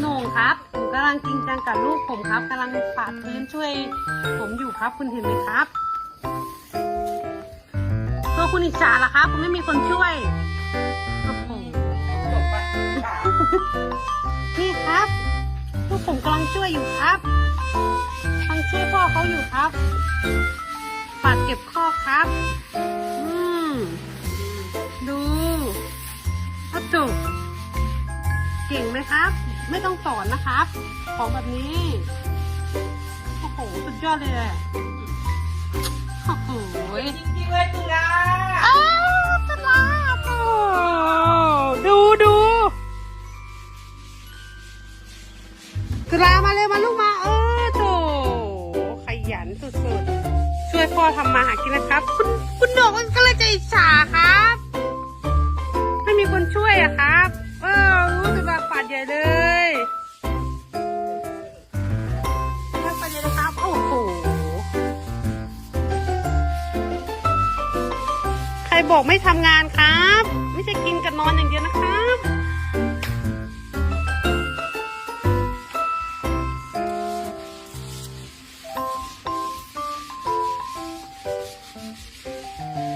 โหนงครับผมกำลังจริงจังกับลูกผมครับกำลังฝาดพื้นช่วย ผมอยู่ครับคุณเห็นไหมครับ ตัวคุณอิจฉาเหรอครับ คุณไม่มีคนช่วยโอ้โหนี่ครับ ลูกผมกำลังช่วยอยู่ครับกำลังช่วยพ่อเขาอยู่ครับฝาดเก็บข้อครับ อืมดูอัตุเก่งไหมครับ ไม่ต้องสอนนะครับ ของแบบนี้โอ้โหสุดยอดเลยอะโอ้โหจริงๆเลยตุลาอ้าวตลาดโอ้ดูดูกรามาเลยมาลูกมา เออโถขยันสุดๆ ช่วยพ่อทำมาหากินนะครับ คุณคุณหนกมันก็เลยจะอิจฉาครับ ไม่มีคนช่วยอะครับ เออรู้สึกว่าปาดใหญ่เลย บอกไม่ทำงานครับ ไม่ใช่กินกับนอนอย่างเดียวนะครับอ